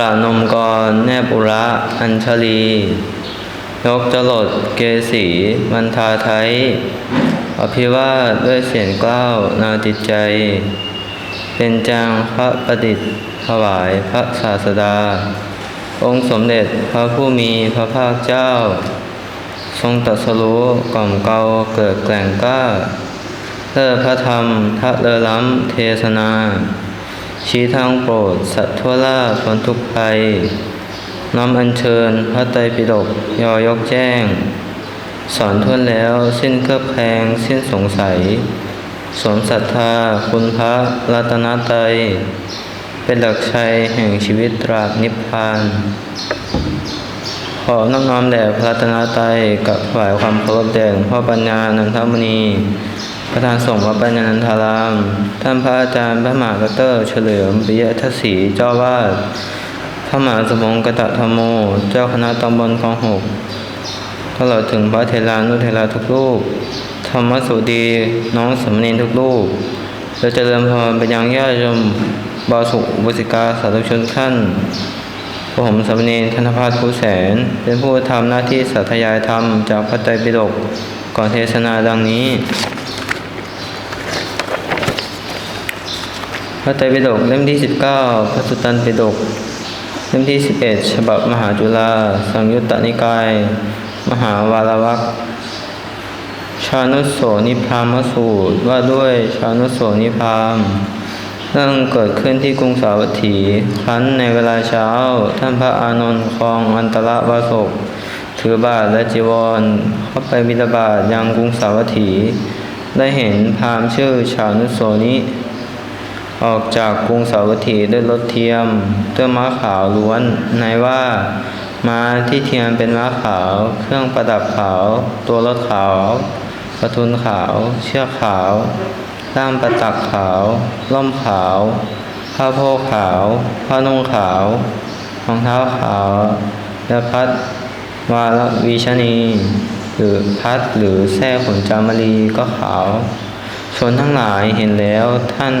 ประนมกร แนบุระ อัญชลียกจรดเกสีมันทาไทย อภิวาทด้วยเสียงกล้าวนาจิตใจ เป็นจางพระประดิษฐ์ถวายพระศาสดา องค์สมเด็จพระผู้มีพระภาคเจ้า ทรงตรัสรู้กล่อมเกลาเกิดแกล่งกล้าเลิศพระธรรมทะเลล้ำเทศนา ชี้ทางโปรด สัตว์ทั่วล่าพ้นทุกภัย น้อมอัญเชิญพระไตรปิฎกยอยกแจ้ง สอนทั่วแล้วสิ้นเครือบแคลงสิ้นสงสัย สมศรัทธาคุณพระรัตนตรัยเป็นหลักชัยแห่งชีวิตตราบนิพพาน ขอน้อมน้อมแด่พระรัตนตรัยกับถวายความเคารพแด่หลวงพ่อปัญญานันทมณี ประธานสงฆ์วัดปัญญานันทาราม ท่านพระอาจารย์พระมหาดรเฉลิมปิยทัศสีเจ้าวาดพระมหาสมงกตธรรมโม เจ้าคณะตำบลคลองหกตลอดถึงพระเทรานุเทราทุกรูป ธรรมสุดีน้องสมณีทุกรูปและเจริญพรไปยังญาติโยมบาสุบุสิกาสาธุชนขั้นผมสมณรธนภัทรภูแสน เป็นผู้ทำหน้าที่สัตยายธรรมจากพระไตรปิฎกก่อนเทศนาดังนี้ พระไตรปิฎกเล่มที่ 19 พระสุตตันปิฎกเล่มที่ 11 ฉบับมหาจุฬาสังยุตตนิกาย มหาวาลวักชานุโสนิพามสูตรว่าด้วยชานุโสนิพามเรื่องเกิดขึ้นที่กรุงสาวัตถี ครั้นในเวลาเช้า ท่านพระอานนท์คลองอันตรวาสกถือบาทและจีวร เข้าไปบิณฑบาตยังกรุงสาวัตถี ได้เห็นพามชื่อชานุโสนิ ออกจากกรุงสาวัตถีด้วยรถเทียมด้วยม้าขาวล้วนในว่าม้าที่เทียมเป็นม้าขาว เครื่องประดับขาว ตัวรถขาวประทุนขาว เชือกขาวด้ามประตักขาว ล่มขาว ผ้าโพกขาว ผ้านุ่งขาวรองเท้าขาวและพัดวาลวีชนี หรือพัดหรือแส้ขนจามรีก็ขาวชนทั้งหลายเห็นแล้วท่าน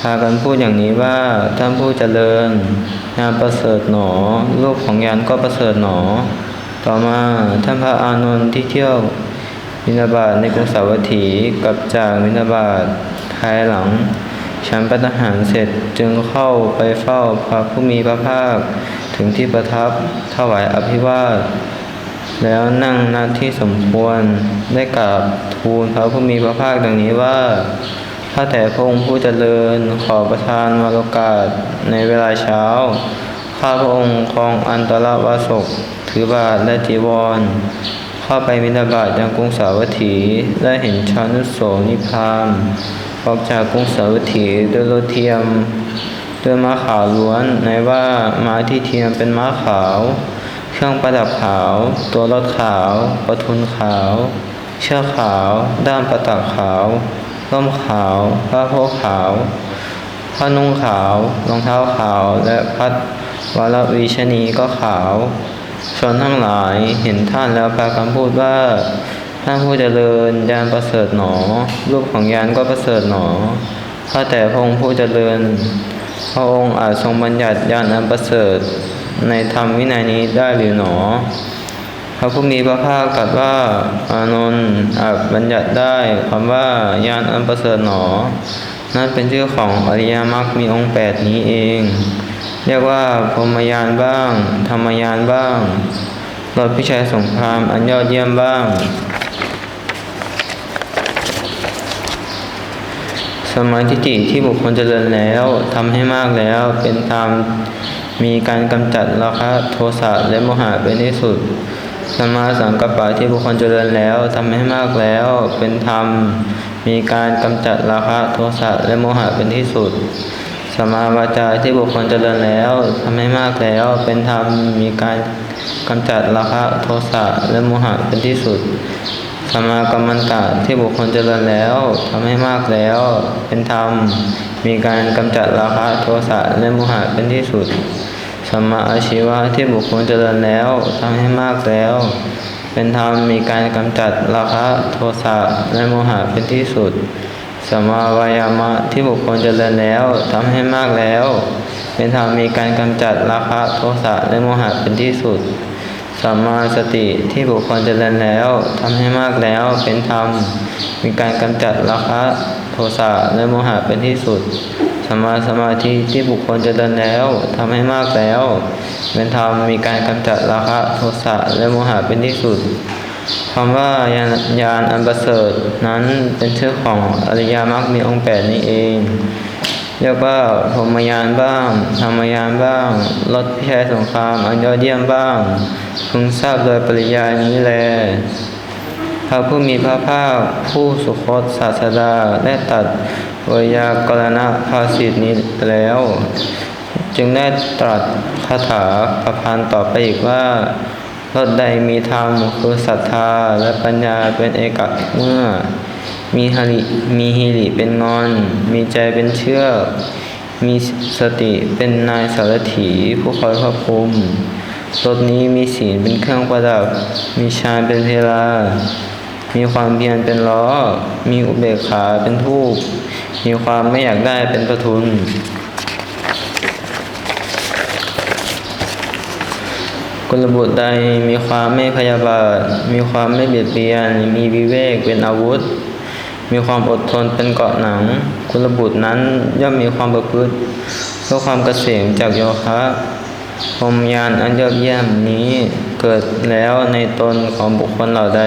พากันพูดอย่างนี้ว่าท่านผู้เจริญงานประเสริฐหนอ รูปของยานก็ประเสริฐหนอ ต่อมาท่านพระอานนท์ที่เที่ยวมินาบาตในกรุงสาวัตถีกับจากมินาบาตภายหลังฉันปัตหารเสร็จจึงเข้าไปเฝ้าพระผู้มีพระภาค ถึงที่ประทับถวายอภิวาท แล้วนั่งณที่สมควรได้กราบทูลพระผู้มีพระภาคดังนี้ว่า ข้าแต่พระองค์ผู้เจริญขอประทานวรกาสในเวลาเช้า ข้าพระองค์ครองอันตรวาสกถือบาทและจีวรเข้าไปมินาบาตยังกรุงสาวัตถีได้เห็นชานุโสนิพามออกจากกรุงสาวัตถีด้วยรถเทียมด้วยม้าขาวล้วนในว่าม้าที่เทียมเป็นม้าขาว เครื่องประดับขาว ตัวรถขาว ประทุนขาว เชือกขาว ด้ามประตักขาว ร่มขาวผ้าโพกขาวผ้านุ่งขาว รองเท้าขาว และพัดวาลวีชนีก็ขาว ชนทั้งหลายเห็นท่านแล้วพากันพูดว่าท่านผู้เจริญยานประเสริฐหนอ รูปของยานก็ประเสริฐหนอข้าแต่พระองค์ผู้เจริญ พระองค์อาจทรงบัญญัติยานอันประเสริฐ ในธรรมวินัยนี้ได้หรือหนอ พระผู้มีพระภาคตรัสว่า อานนท์อาจบัญญัติได้คำว่ายานอันประเสริฐหนอ นั่นเป็นชื่อของอริยมรรคมีองค์แปดนี้เอง เรียกว่าพรหมยานบ้าง ธรรมยานบ้างรถพิชัยสงครามอันยอดเยี่ยมบ้าง สมาธิจิที่บุคคลเจริญแล้วทำให้มากแล้วเป็นธรรมมีการกำจัดราคะโทสะและโมหะเป็นที่สุด สมาสังกัปปะที่บุคคลเจริญแล้วทำให้มากแล้ว เป็นธรรม มีการกำจัดราคะโทสะและโมหะเป็นที่สุด สมาวาจาที่บุคคลเจริญแล้วทำให้มากแล้ว เป็นธรรม มีการกำจัดราคะโทสะและโมหะเป็นที่สุด สมากรรมันตะที่บุคคลเจริญแล้วทำให้มากแล้ว เป็นธรรม มีการกำจัดราคะโทสะและโมหะเป็นที่สุด สมมาอาชีวะที่บุคคลเจริญแล้วทำให้มากแล้ว เป็นธรรมมีการกำจัดราคะโทสะและโมหะเป็นที่สุดสมมาวายามะที่บุคคลเจริญแล้วทำให้มากแล้วเเป็นธรรมมีการกำจัดราคะโทสะและโมหะเป็นที่สุดสัมมาสติที่บุคคลเจริญแล้วทำให้มากแล้วเป็นธรรมมีการกำจัดราคะโทสะและโมหะเป็นที่สุด สมมาสมาธิที่บุคคลเจริญแล้วทำให้มากแล้วเป็นธรรมมีการกำจัดราคะโทสะและโมหะเป็นที่สุดคำว่ายานยานอันประเสริฐนั้นเป็นชื่อของอริยมรรคมีองค์แปดนี้เอง เรียกว่าพรมยานบ้างธรรมยานบ้างรถพิชัยสงครามอันยอดเยี่ยมบ้างพึงทราบโดยปริยายนี้แล พระผู้มีพระภาคผู้สุคตศาสดาได้ตัดวยากรณภาสิทนี้แล้ว จึงได้ตรัสคาถาประพันธ์ต่อไปอีกว่ารถใดมีธรรมคือศรัทธาและปัญญาเป็นเอกเมื่อ มีหริมีฮิริเป็นงอน มีใจเป็นเชือกมีสติเป็นนายสารถีผู้คอยควบคุมรถนี้มีศีลเป็นเครื่องประดับ มีฌานเป็นเพลา มีความเพียรเป็นล้อ มีอุเบกขาเป็นทูปมีความไม่อยากได้เป็นประทุน กุลบุตรใดมีความไม่พยาบาท มีความไม่เบียดเบียน มีวิเวกเป็นอาวุธ มีความอดทนเป็นเกาะหนัง กุลบุตรนั้นย่อมมีความประพฤติเพื่อความเกษมจากโยคะพรหมยานอันยอดเยี่ยมนี้เกิดแล้วในตนของบุคคลเหล่าใด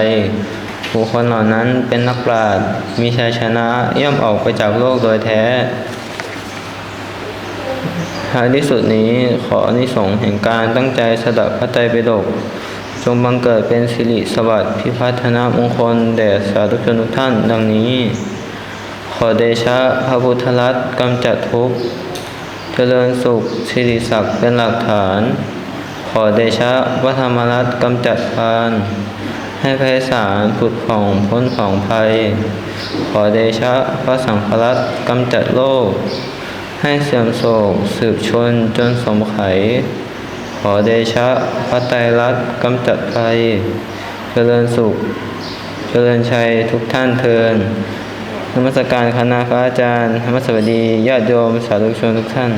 บุคคลเหล่านั้นเป็นนักปราชญ์มีชัยชนะย่อมออกไปจากโลกโดยแท้ท้ายที่สุดนี้ขออนิสงส์แห่งการตั้งใจสดับพระไตรปิฎกจงบังเกิดเป็นสิริสวัสดิ์พิพัฒนามงคลแด่สาธุชนทุกท่านดังนี้ ขอเดชะพระพุทธรัตน์กำจัดทุกข์เจริญสุขสิริศักดิ์เป็นหลักฐาน ขอเดชะพระธรรมรัตน์กำจัดพาน ให้ไพศาลผุดผ่องพ้นของภัย ขอเดชะพระสังฆรัตกำจัดโลก ให้เสื่อมโศกสืบชนจนสมไข ขอเดชะพระไตรรัตกำจัดภัย เจริญสุข เจริญชัยทุกท่านเทินนมัสการคณะพระอาจารย์ธรรมสวัสดีญาติโยมสาธุชนทุกท่าน